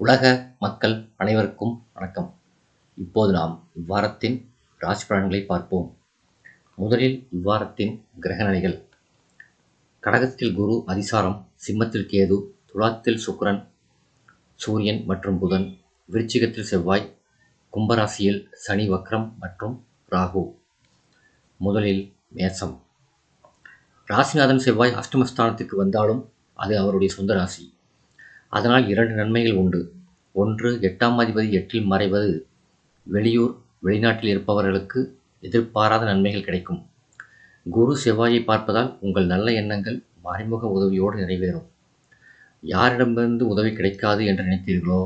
உலக மக்கள் அனைவருக்கும் வணக்கம். இப்போது நாம் இவ்வாரத்தின் ராசி பலன்களை பார்ப்போம். முதலில் இவ்வாரத்தின் கிரகநிலைகள். கடகத்தில் குரு அதிசாரம் சிம்மத்தில் கேது துலாத்தில் சுக்கரன் சூரியன் மற்றும் புதன் விருச்சிகத்தில் செவ்வாய் கும்பராசியில் சனி வக்ரம் மற்றும் ராகு. முதலில் மேசம். ராசிநாதன் செவ்வாய் அஷ்டமஸ்தானத்துக்கு வந்தாலும் அது அவருடைய சொந்த ராசி. அதனால் இரண்டு நன்மைகள் உண்டு. ஒன்று எட்டாம் அதிபதி எட்டில் மறைவது வெளியூர் வெளிநாட்டில் இருப்பவர்களுக்கு எதிர்பாராத நன்மைகள் கிடைக்கும். குரு செவ்வாயை பார்ப்பதால் உங்கள் நல்ல எண்ணங்கள் மறைமுக உதவியோடு நிறைவேறும். யாரிடமிருந்து உதவி கிடைக்காது என்று நினைத்தீர்களோ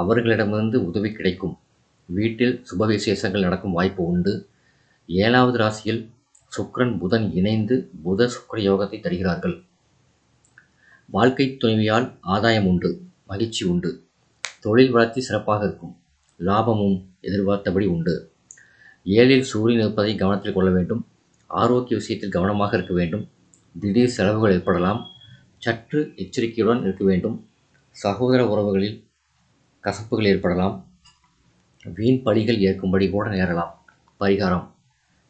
அவர்களிடமிருந்து உதவி கிடைக்கும். வீட்டில் சுப விசேஷங்கள் நடக்கும் வாய்ப்பு உண்டு. ஏழாவது ராசியில் சுக்ரன் புதன் இணைந்து புத சுக்கர யோகத்தை தருகிறார்கள். வாழ்க்கை துணைவியால் ஆதாயம் உண்டு மகிழ்ச்சி உண்டு. தொழில் வளர்ச்சி சிறப்பாக இருக்கும். லாபமும் எதிர்பார்த்தபடி உண்டு. ஏழில் சூரியன் இருப்பதை கவனத்தில் கொள்ள வேண்டும். ஆரோக்கிய விஷயத்தில் கவனமாக இருக்க வேண்டும். திடீர் செலவுகள் ஏற்படலாம். சற்று எச்சரிக்கையுடன் இருக்க வேண்டும். சகோதர உறவுகளில் கசப்புகள் ஏற்படலாம். வீண் பழிகள் ஏற்கும்படி கூட நேரலாம். பரிகாரம்.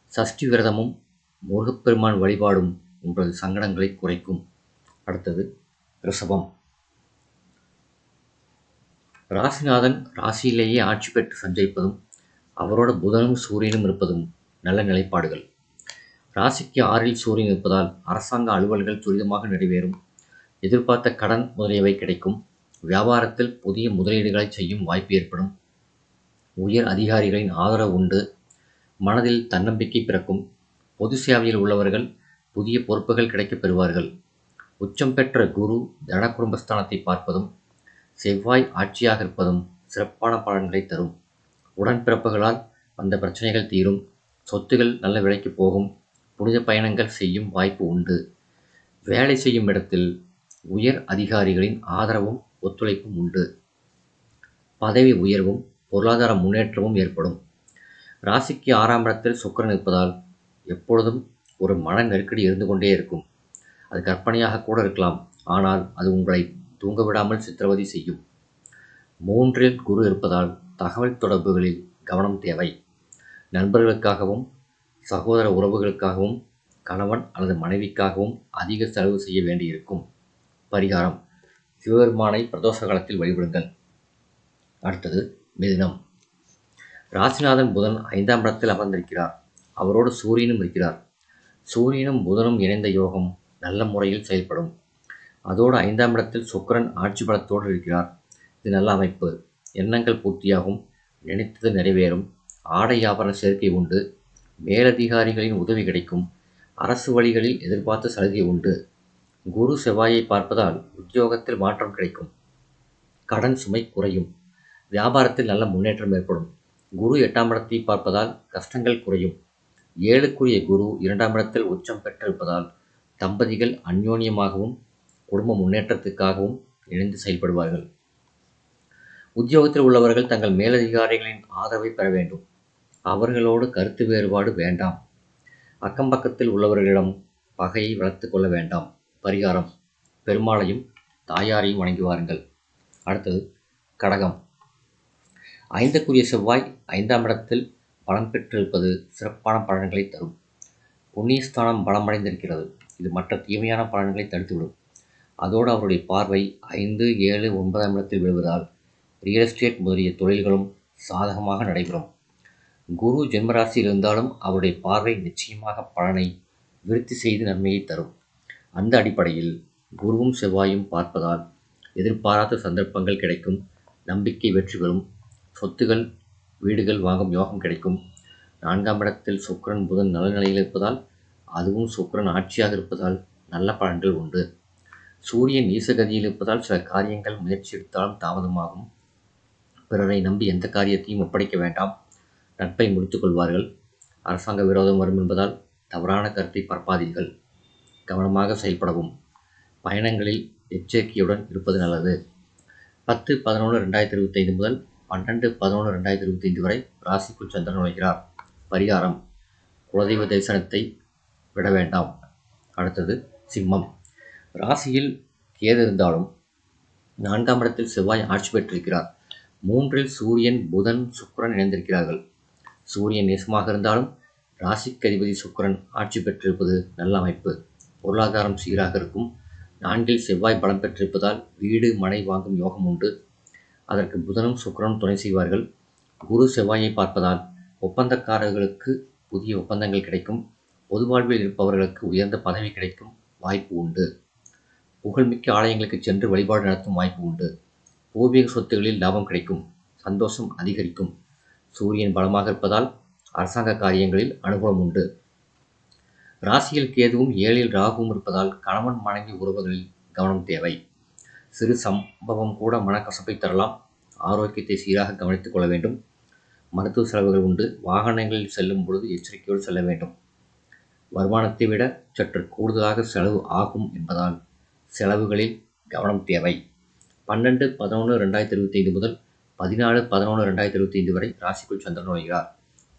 சஷ்டி விரதமும் முருகப்பெருமான் வழிபாடும் உங்களது சங்கடங்களை குறைக்கும். அடுத்தது ரிஷபம். ராசிநாதன் ராசியிலேயே ஆட்சி பெற்று சஞ்சரிப்பதும் அவரோட புதனும் சூரியனும் இருப்பதும் நல்ல நிலைப்பாடுகள். ராசிக்கு ஆறில் சூரியன் இருப்பதால் அரசாங்க அலுவல்கள் துரிதமாக நிறைவேறும். எதிர்பார்த்த கடன் முதலியவை கிடைக்கும். வியாபாரத்தில் புதிய முதலீடுகளை செய்யும் வாய்ப்பு ஏற்படும். உயர் அதிகாரிகளின் ஆதரவு உண்டு. மனதில் தன்னம்பிக்கை பிறக்கும். பொது சேவையில் உள்ளவர்கள் புதிய பொறுப்புகள் கிடைக்கப் பெறுவார்கள். உச்சம் பெற்ற குரு தன குடும்பஸ்தானத்தை பார்ப்பதும் செவ்வாய் ஆட்சியாக இருப்பதும் சிறப்பான பலன்களை தரும். உடன்பிறப்புகளால் வந்த பிரச்சனைகள் தீரும். சொத்துகள் நல்ல விலைக்கு போகும். புனித பயணங்கள் செய்யும் வாய்ப்பு உண்டு. வேலை செய்யும் இடத்தில் உயர் அதிகாரிகளின் ஆதரவும் ஒத்துழைப்பும் உண்டு. பதவி உயர்வும் பொருளாதார முன்னேற்றமும் ஏற்படும். ராசிக்கு ஆறாம் இடத்தில் சுக்கரன் இருப்பதால் எப்பொழுதும் ஒரு மன நெருக்கடி இருந்து கொண்டே இருக்கும். அது கற்பனையாக கூட இருக்கலாம். ஆனால் அது உங்களை தூங்க விடாமல் சித்திரவதை செய்யும். மூன்றில் குரு இருப்பதால் தகவல் தொடர்புகளில் கவனம் தேவை. நண்பர்களுக்காகவும் சகோதர உறவுகளுக்காகவும் கணவன் அல்லது மனைவிக்காகவும் அதிக செலவு செய்ய வேண்டியிருக்கும். பரிகாரம். சிவபெருமானை பிரதோஷ காலத்தில் வழிபடுங்கள். அடுத்தது மிதினம். ராசிநாதன் புதன் ஐந்தாம் இடத்தில் அமர்ந்திருக்கிறார். அவரோடு சூரியனும் இருக்கிறார். சூரியனும் புதனும் இணைந்த யோகம் நல்ல முறையில் செயல்படும். அதோடு ஐந்தாம் இடத்தில் சுக்கரன் ஆட்சி பலத்தோடு இருக்கிறார். இது நல்ல அமைப்பு. எண்ணங்கள் பூர்த்தியாகும். நினைத்தது நிறைவேறும். ஆடை ஆபரண சேர்க்கை உண்டு. மேலதிகாரிகளின் உதவி கிடைக்கும். அரசு வழிகளில் எதிர்பார்த்த சலுகை உண்டு. குரு செவ்வாயை பார்ப்பதால் உத்தியோகத்தில் மாற்றம் கிடைக்கும். கடன் சுமை குறையும். வியாபாரத்தில் நல்ல முன்னேற்றம் ஏற்படும். குரு எட்டாம் இடத்தை பார்ப்பதால் கஷ்டங்கள் குறையும். ஏழுக்குரிய குரு இரண்டாம் இடத்தில் உச்சம் பெற்றிருப்பதால் தம்பதிகள் அந்யோன்யமாகவும் குடும்ப முன்னேற்றத்துக்காகவும் இணைந்து செயல்படுவார்கள். உத்தியோகத்தில் உள்ளவர்கள் தங்கள் மேலதிகாரிகளின் ஆதரவை பெற வேண்டும். அவர்களோடு கருத்து வேறுபாடு வேண்டாம். அக்கம் பக்கத்தில் உள்ளவர்களிடம் பகையை வளர்த்து கொள்ள வேண்டாம். பரிகாரம். பெருமாளையும் தாயாரையும் வணங்கி வாருங்கள். அடுத்தது கடகம். ஐந்துக்குரிய செவ்வாய் ஐந்தாம் இடத்தில் பலம் பெற்றிருப்பது சிறப்பான பலன்களை தரும். புண்ணியஸ்தானம் பலமடைந்திருக்கிறது. இது மற்ற தீமையான பலன்களை தடுத்துவிடும். அதோடு அவருடைய பார்வை ஐந்து ஏழு ஒன்பதாம் இடத்தில் விழுவதால் ரியல் எஸ்டேட் முதலிய தொழில்களும் சாதகமாக நடைபெறும். குரு ஜென்மராசி இருந்தாலும் அவருடைய பார்வை நிச்சயமாக பலனை விருத்தி செய்து நன்மையை தரும். அந்த அடிப்படையில் குருவும் செவ்வாயும் பார்ப்பதால் எதிர்பாராத சந்தர்ப்பங்கள் கிடைக்கும் நம்பிக்கை வெற்றி பெறும் சொத்துகள் வீடுகள் வாங்கும் யோகம் கிடைக்கும். நான்காம் இடத்தில் சுக்கரன் புதன் நல்ல நிலையில் இருப்பதால் அதுவும் சுக்கரன் ஆட்சியாக இருப்பதால் நல்ல பலன்கள் உண்டு. சூரியன் ஈசகதியில் இருப்பதால் சில காரியங்கள் முயற்சி எடுத்தாலும் தாமதமாகும். பிறரை நம்பி எந்த காரியத்தையும் ஒப்படைக்க வேண்டாம். நட்பை முடித்துக் கொள்வார்கள். அரசாங்க விரோதம் வரும் என்பதால் தவறான கருத்தை பரப்பாதீர்கள். கவனமாக செயல்படவும். பயணங்களில் எச்சரிக்கையுடன் இருப்பது நல்லது. பத்து பதினொன்று ரெண்டாயிரத்தி இருபத்தைந்து முதல் பன்னெண்டு பதினொன்று ரெண்டாயிரத்தி இருபத்தைந்து வரை ராசிக்குள் சந்திரன் நுழைகிறார். பரிகாரம். குலதெய்வ தரிசனத்தை விட வேண்டாம் அடுத்தது சிம்மம். ராசியில் கேது இருந்தாலும் நான்காம் இடத்தில் செவ்வாய் ஆட்சி பெற்றிருக்கிறார். மூன்றில் சூரியன் புதன் சுக்கரன் இணைந்திருக்கிறார்கள். சூரியன் நேசமாக இருந்தாலும் ராசிக்கு அதிபதி சுக்கரன் ஆட்சி பெற்றிருப்பது நல்ல அமைப்பு. பொருளாதாரம் சீராக இருக்கும். நான்கில் செவ்வாய் பலம் பெற்றிருப்பதால் வீடு மனை வாங்கும் யோகம் உண்டு. அதற்கு புதனும் சுக்கரனும் துணை செய்வார்கள். குரு செவ்வாயை பார்ப்பதால் ஒப்பந்தக்காரர்களுக்கு புதிய ஒப்பந்தங்கள் கிடைக்கும். பொது வாழ்வில் இருப்பவர்களுக்கு உயர்ந்த பதவி கிடைக்கும் வாய்ப்பு உண்டு. புகழ்மிக்க ஆலயங்களுக்கு சென்று வழிபாடு நடத்தும் வாய்ப்பு உண்டு. பூர்வீக சொத்துகளில் லாபம் கிடைக்கும் சந்தோஷம் அதிகரிக்கும் சூரியன் பலமாக இருப்பதால் அரசாங்க காரியங்களில் அனுகூலம் உண்டு. ராசியில் கேதுவும் ஏழில் ராகுவும் இருப்பதால் கணவன் மனைவி உறவுகளில் கவனம் தேவை. சிறு சம்பவம் கூட மனக்கசப்பை தரலாம். ஆரோக்கியத்தை சீராக கவனித்துக் கொள்ள வேண்டும். மருத்துவ செலவுகள் உண்டு. வாகனங்களில் செல்லும் பொழுது எச்சரிக்கையோடு செல்ல வேண்டும். வருமானத்தை விட சற்று கூடுதலாக செலவு ஆகும் என்பதால் செலவுகளில் கவனம் தேவை. பன்னெண்டு பதினொன்று ரெண்டாயிரத்தி இருபத்தி ஐந்து முதல் பதினாலு பதினொன்று ரெண்டாயிரத்தி இருபத்தி ஐந்து வரை ராசிக்குள் சந்திரன் நுழைகிறார்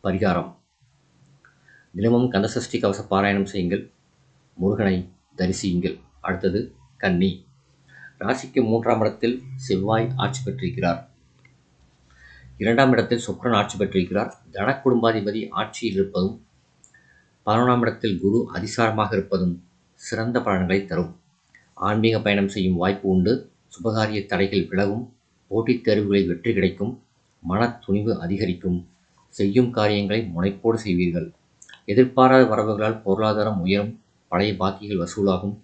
பரிகாரம். தினமும் கந்தசஷ்டி கவச பாராயணம் செய்யுங்கள். முருகனை தரிசியுங்கள். அடுத்தது கன்னி. ராசிக்கு மூன்றாம் இடத்தில் செவ்வாய் ஆட்சி பெற்றிருக்கிறார். இரண்டாம் இடத்தில் சுக்கரன் ஆட்சி பெற்றிருக்கிறார். தன குடும்பாதிபதி ஆட்சியில் இருப்பதும் பதினொன்றாம் இடத்தில் குரு அதிசாரமாக இருப்பதும் சிறந்த பலன்களை தரும். ஆன்மீக பயணம் செய்யும் வாய்ப்பு உண்டு. சுபகாரிய தடைகள் விலகும். போட்டித் தேர்வுகளில் வெற்றி கிடைக்கும். மன துணிவு அதிகரிக்கும். செய்யும் காரியங்களை முனைப்போடு செய்வீர்கள். எதிர்பாராத வரவுகளால் பொருளாதாரம் உயரும். பழைய பாக்கிகள் வசூலாகும்.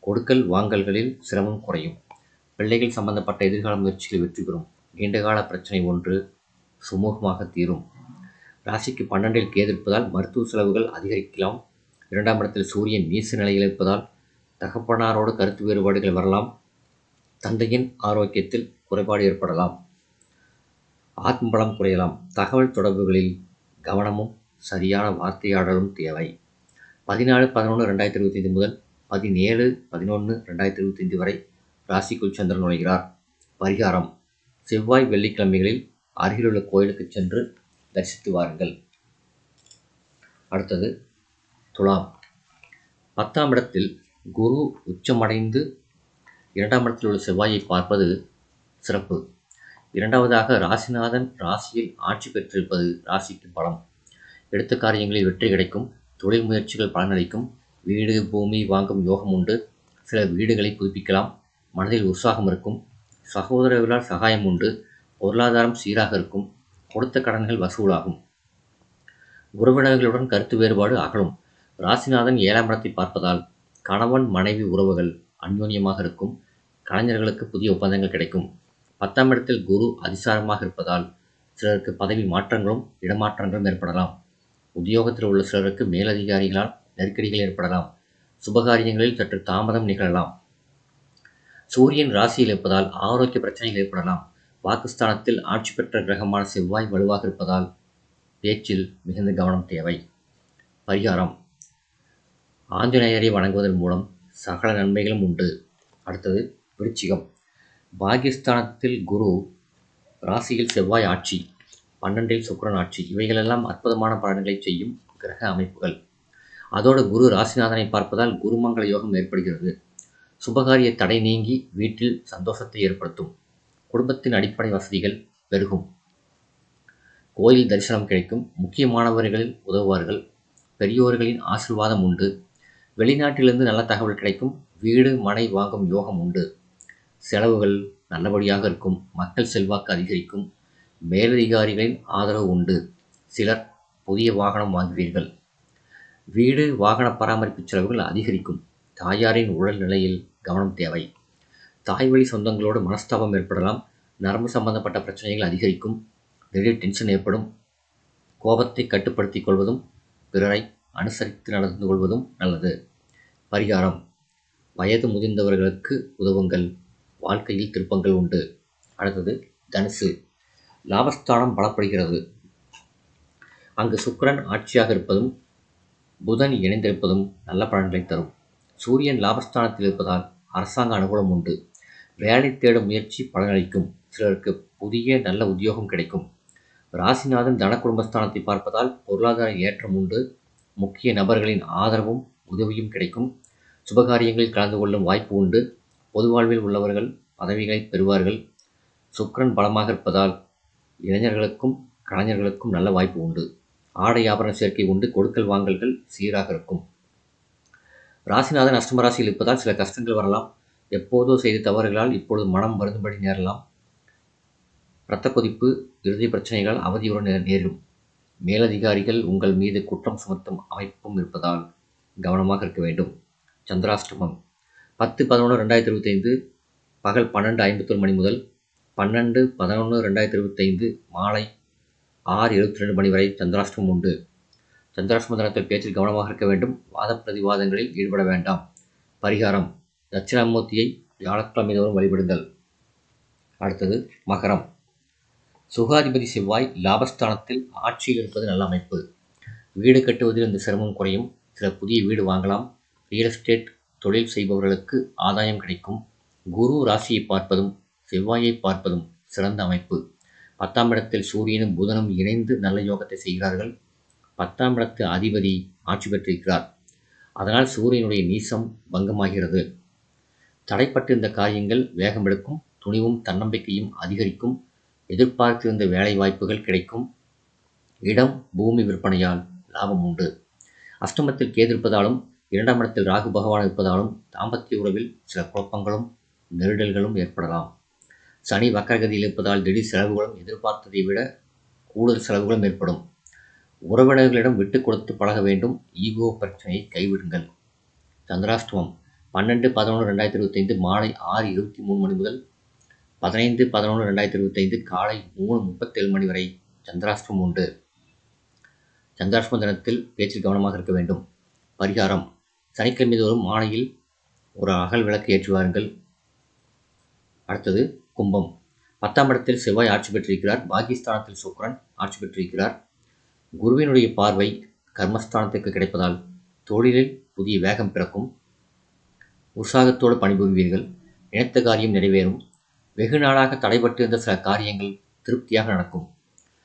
கொடுக்கல் வாங்கல்களில் சிரமம் குறையும். பிள்ளைகள் சம்பந்தப்பட்ட எதிர்கால முயற்சிகள் வெற்றி பெறும். நீண்டகால பிரச்சனை ஒன்று சுமூகமாக தீரும். ராசிக்கு பன்னெண்டில் கேது இருப்பதால் மருத்துவ செலவுகள் அதிகரிக்கலாம். இரண்டாம் இடத்தில் சூரியன் நீச நிலையில் இருப்பதால் தகப்பனாரோடு கருத்து வேறுபாடுகள் வரலாம். தந்தையின் ஆரோக்கியத்தில் குறைபாடு ஏற்படலாம். ஆத்மபலம் குறையலாம். தகவல் தொடர்புகளில் கவனமும் சரியான வார்த்தையாடலும் தேவை. பதினாலு பதினொன்று ரெண்டாயிரத்தி இருபத்தைந்து முதல் பதினேழு பதினொன்று ரெண்டாயிரத்தி இருபத்தி ஐந்து வரை ராசிக்குள் சந்திரன் நுழைகிறார். பரிகாரம். செவ்வாய் வெள்ளிக்கிழமைகளில் அருகிலுள்ள கோயிலுக்கு சென்று தரிசித்து வாருங்கள் அடுத்தது துலாம். பத்தாம் இடத்தில் குரு உச்சமடைந்து இரண்டாம் இடத்தில் உள்ள செவ்வாயை பார்ப்பது சிறப்பு. இரண்டாவதாக ராசிநாதன் ராசியில் ஆட்சி பெற்றிருப்பது ராசிக்கு பலம். எடுத்த காரியங்களில் வெற்றி கிடைக்கும் தொழில் முயற்சிகள் பலனளிக்கும் வீடு பூமி வாங்கும் யோகம் உண்டு. சில வீடுகளை புதுப்பிக்கலாம் மனதில் உற்சாகம் இருக்கும் சகோதரர்களால் சகாயம் உண்டு பொருளாதாரம் சீராக இருக்கும் கொடுத்த கடன்கள் வசூலாகும். உறவினர்களுடன் கருத்து வேறுபாடு அகலும். ராசிநாதன் ஏழாம் இடத்தை பார்ப்பதால் கணவன் மனைவி உறவுகள் அந்யோன்யமாக இருக்கும். கலைஞர்களுக்கு புதிய ஒப்பந்தங்கள் கிடைக்கும். பத்தாம் இடத்தில் குரு அதிசாரமாக இருப்பதால் சிலருக்கு பதவி மாற்றங்களும் இடமாற்றங்களும் ஏற்படலாம். உத்தியோகத்தில் உள்ள சிலருக்கு மேலதிகாரிகளால் நெருக்கடிகள் ஏற்படலாம். சுபகாரியங்களில் சற்று தாமதம் நிகழலாம். சூரியன் ராசியில் இருப்பதால் ஆரோக்கிய பிரச்சனைகள் ஏற்படலாம். பாகிஸ்தானத்தில் ஆட்சி பெற்ற கிரகமான செவ்வாய் வலுவாக இருப்பதால் பேச்சில் மிகுந்த கவனம் தேவை. பரிகாரம். ஆஞ்சநேயரை வணங்குவதன் மூலம் சகல நன்மைகளும் உண்டு. அடுத்தது விருச்சிகம். பாகிஸ்தானத்தில் குரு ராசியில் செவ்வாய் ஆட்சி பன்னெண்டில் சுக்கரன் ஆட்சி இவைகளெல்லாம் அற்புதமான பலன்களை செய்யும் கிரக அமைப்புகள். அதோடு குரு ராசிநாதனை பார்ப்பதால் குருமங்கள யோகம் ஏற்படுகிறது. சுபகாரிய தடை நீங்கி வீட்டில் சந்தோஷத்தை ஏற்படுத்தும். குடும்பத்தின் அடிப்படை வசதிகள் பெருகும். கோயில் தரிசனம் கிடைக்கும். முக்கியமானவர்களில் உதவுவார்கள். பெரியோர்களின் ஆசிர்வாதம் உண்டு. வெளிநாட்டிலிருந்து நல்ல தகவல் கிடைக்கும். வீடு மனை வாங்கும் யோகம் உண்டு. செலவுகள் நல்லபடியாக இருக்கும். மக்கள் செல்வாக்கு அதிகரிக்கும். மேலதிகாரிகளின் ஆதரவு உண்டு. சிலர் புதிய வாகனம் வாங்குவீர்கள். வீடு வாகன பராமரிப்பு செலவுகள் அதிகரிக்கும். தாயாரின் உடல் நிலையில் கவனம் தேவை. தாய்வழி சொந்தங்களோடு மனஸ்தாபம் ஏற்படலாம். நரம்பு சம்பந்தப்பட்ட பிரச்சனைகள் அதிகரிக்கும். திடீர் டென்ஷன் ஏற்படும். கோபத்தை கட்டுப்படுத்திக் கொள்வதும் பிறரை அனுசரித்து நடந்து கொள்வதும் நல்லது. பரிகாரம். வயது முதிர்ந்தவர்களுக்கு உதவுங்கள். வாழ்க்கையில் திருப்பங்கள் உண்டு. அடுத்தது தனுசு. லாபஸ்தானம் பலப்படுகிறது. அங்கு சுக்கரன் ஆட்சியாக இருப்பதும் புதன் இணைந்திருப்பதும் நல்ல பலன்களை தரும். சூரியன் லாபஸ்தானத்தில் இருப்பதால் அரசாங்க அனுகூலம் உண்டு. வேலை தேடும் முயற்சி பலனளிக்கும். சிலருக்கு புதிய நல்ல உத்தியோகம் கிடைக்கும். ராசிநாதன் தன குடும்பஸ்தானத்தை பார்ப்பதால் பொருளாதார ஏற்றம் உண்டு. முக்கிய நபர்களின் ஆதரவும் உதவியும் கிடைக்கும். சுபகாரியங்களில் கலந்து கொள்ளும் வாய்ப்பு உண்டு. பொது வாழ்வில் உள்ளவர்கள் பதவிகளை பெறுவார்கள். சுக்கரன் பலமாக இருப்பதால் இளைஞர்களுக்கும் கலைஞர்களுக்கும் நல்ல வாய்ப்பு உண்டு. ஆடை ஆபரண சேர்க்கை உண்டு. கொடுக்கல் வாங்கல்கள் சீராக இருக்கும். ராசிநாதன் அஷ்டம ராசியில் இருப்பதால் சில கஷ்டங்கள் வரலாம். எப்போதோ செய்த தவறுகளால் இப்பொழுது மனம் வருந்தும்படி நேரலாம். இரத்த கொதிப்பு இறுதி பிரச்சனைகள் அவதியுடன் நேரும் மேலதிகாரிகள் உங்கள் மீது குற்றம் சுமத்தும் அமைப்பும் இருப்பதால் கவனமாக இருக்க வேண்டும். சந்திராஷ்டமம். பத்து பதினொன்று ரெண்டாயிரத்தி இருபத்தைந்து பகல் பன்னெண்டு ஐம்பத்தொரு மணி முதல் பன்னெண்டு பதினொன்று ரெண்டாயிரத்தி இருபத்தைந்து மாலை ஆறு எழுபத்தி ரெண்டு மணி வரை சந்திராஷ்டமம் உண்டு. சந்திராஷ்டம தினத்தில் பேச்சில் கவனமாக இருக்க வேண்டும். வாத பிரதிவாதங்களில் ஈடுபட வேண்டாம். பரிகாரம். தட்சிணாமூர்த்தியை வியாழக்கிழமை தோறும் வழிபடுங்கள். அடுத்தது மகரம். சுகாதிபதி செவ்வாய் லாபஸ்தானத்தில் ஆட்சியில் இருப்பது நல்ல அமைப்பு. வீடு கட்டுவதில் இந்த சிரமம் குறையும். சில புதிய வீடு வாங்கலாம். ரியல் எஸ்டேட் தொழில் செய்பவர்களுக்கு ஆதாயம் கிடைக்கும். குரு ராசியை பார்ப்பதும் செவ்வாயை பார்ப்பதும் சிறந்த அமைப்பு. பத்தாம் இடத்தில் சூரியனும் புதனும் இணைந்து நல்ல யோகத்தை செய்கிறார்கள். பத்தாம் இடத்து அதிபதி ஆட்சி பெற்றிருக்கிறார். அதனால் சூரியனுடைய நீசம் பங்கமாகிறது. தடைப்பட்டிருந்த காரியங்கள் வேகம் எடுக்கும் துணிவும் தன்னம்பிக்கையும் அதிகரிக்கும் எதிர்பார்த்திருந்த வேலை வாய்ப்புகள் கிடைக்கும். இடம் பூமி விற்பனையால் லாபம் உண்டு. அஷ்டமத்தில் கேதிருப்பதாலும் இரண்டாம் இடத்தில் ராகு பகவான் இருப்பதாலும் தாம்பத்திய உறவில் சில குழப்பங்களும் நெருடல்களும் ஏற்படலாம். சனி வக்கரகதியில் இருப்பதால் திடீர் செலவுகளும் எதிர்பார்த்ததை விட கூடுதல் செலவுகளும் ஏற்படும். உறவினர்களிடம் விட்டு கொடுத்து பழக வேண்டும். ஈகோ பிரச்சனையை கைவிடுங்கள். சந்திராஷ்டமம். பன்னெண்டு பதினொன்று ரெண்டாயிரத்தி இருபத்தைந்து மாலை ஆறு இருபத்தி மூணு மணி முதல் பதினைந்து பதினொன்று ரெண்டாயிரத்தி இருபத்தைந்து காலை மூணு முப்பத்தேழு மணி வரை சந்திராஷ்டிரம் உண்டு. சந்திராஷ்டிரம தினத்தில் பேச்சில் கவனமாக இருக்க வேண்டும். பரிகாரம். சனிக்கிழமை தோறும் மாலையில் ஒரு அகல் விளக்கு ஏற்றி வாருங்கள். அடுத்தது கும்பம். பத்தாம் இடத்தில் செவ்வாய் ஆட்சி பெற்றிருக்கிறார். பாகிஸ்தானத்தில் சுக்கரன் ஆட்சி பெற்றிருக்கிறார். குருவினுடைய பார்வை கர்மஸ்தானத்துக்கு கிடைப்பதால் தொழிலில் புதிய வேகம் பிறக்கும். உற்சாகத்தோடு பணிபுரிவீர்கள். நினைத்த காரியம் நிறைவேறும். வெகு நாளாக தடைபட்டிருந்த சில காரியங்கள் திருப்தியாக நடக்கும்.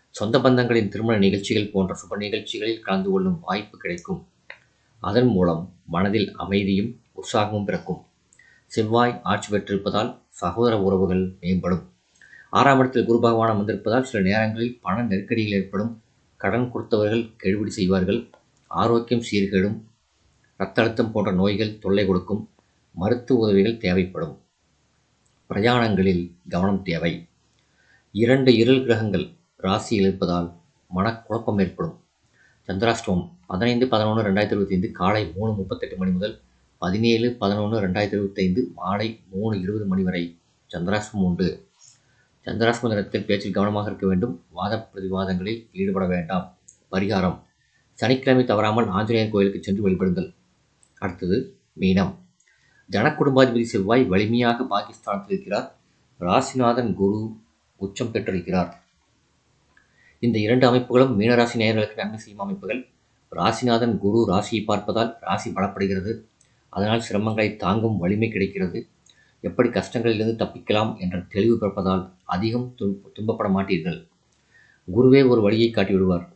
சொந்த பந்தங்களின் திருமண நிகழ்ச்சிகள் போன்ற சுப நிகழ்ச்சிகளில் கலந்து கொள்ளும் வாய்ப்பு கிடைக்கும். அதன் மூலம் மனதில் அமைதியும் உற்சாகமும் பிறக்கும். செவ்வாய் ஆட்சி பெற்றிருப்பதால் சகோதர உறவுகள் மேம்படும். ஆறாம் இடத்தில் குரு பகவானம் வந்திருப்பதால் சில நேரங்களில் பண நெருக்கடிகள் ஏற்படும். கடன் கொடுத்தவர்கள் கெடுபிடி செய்வார்கள். ஆரோக்கியம் சீர்கேடும். இரத்த அழுத்தம் போன்ற நோய்கள் தொல்லை கொடுக்கும். மருத்துவ உதவிகள் தேவைப்படும். பிரயாணங்களில் கவனம் தேவை. இரண்டு இருள் கிரகங்கள் ராசியில் இருப்பதால் மனக்குழப்பம் ஏற்படும். சந்திராஷ்டமம் பதினைந்து பதினொன்று ரெண்டாயிரத்தி இருபத்தைந்து காலை மூணு முப்பத்தெட்டு மணி முதல் பதினேழு பதினொன்று ரெண்டாயிரத்தி இருபத்தைந்து மாலை மூணு இருபது மணி வரை சந்திராஷ்டமம் உண்டு. சந்திராஷ்டம தினத்தில் பேச்சில் கவனமாக இருக்க வேண்டும். வாத பிரதிவாதங்களில் ஈடுபட வேண்டாம். பரிகாரம். சனிக்கிழமை தவறாமல் ஆஞ்சநேயர் கோயிலுக்கு சென்று வழிபடுங்கள். அடுத்தது மீனம். ஜனக்குடும்பாதிபதி செவ்வாய் வலிமையாக பாகிஸ்தானத்தில் இருக்கிறார். ராசிநாதன் குரு உச்சம் பெற்றிருக்கிறார். இந்த இரண்டு அமைப்புகளும் மீனராசி நேயர்களுக்கு நன்மை செய்யும் அமைப்புகள். ராசிநாதன் குரு ராசியை பார்ப்பதால் ராசி பலப்படுகிறது. அதனால் சிரமங்களை தாங்கும் வலிமை கிடைக்கிறது. எப்படி கஷ்டங்களிலிருந்து தப்பிக்கலாம் என்ற தெளிவு பிறப்பதால் அதிகம் துன்பப்பட மாட்டீர்கள். குருவே ஒரு வழியை காட்டிவிடுவார்.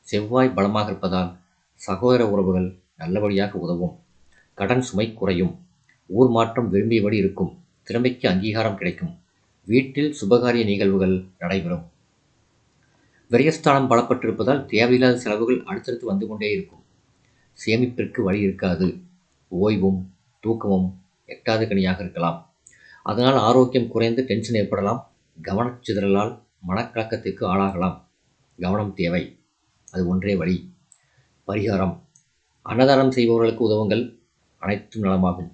செவ்வாய் பலமாக இருப்பதால் சகோதர உறவுகள் நல்லபடியாக உதவும். கடன் சுமை குறையும். ஊர் மாற்றம் விரும்பியபடி இருக்கும். திறமைக்கு அங்கீகாரம் கிடைக்கும். வீட்டில் சுபகாரிய நிகழ்வுகள் நடைபெறும். விரயஸ்தானம் பலப்பட்டிருப்பதால் தேவையில்லாத செலவுகள் அடுத்தடுத்து வந்து கொண்டே இருக்கும். சேமிப்பிற்கு வழி இருக்காது. ஓய்வும் தூக்கமும் எட்டாத கனியாக இருக்கலாம். அதனால் ஆரோக்கியம் குறைந்து டென்ஷன் ஏற்படலாம். கவனச்சிதறலால் மனக்கலக்கத்திற்கு ஆளாகலாம். கவனம் தேவை. அது ஒன்றே வழி. பரிகாரம். அன்னதானம் செய்பவர்களுக்கு உதவுங்கள். அனைத்தும் நலமாகும்.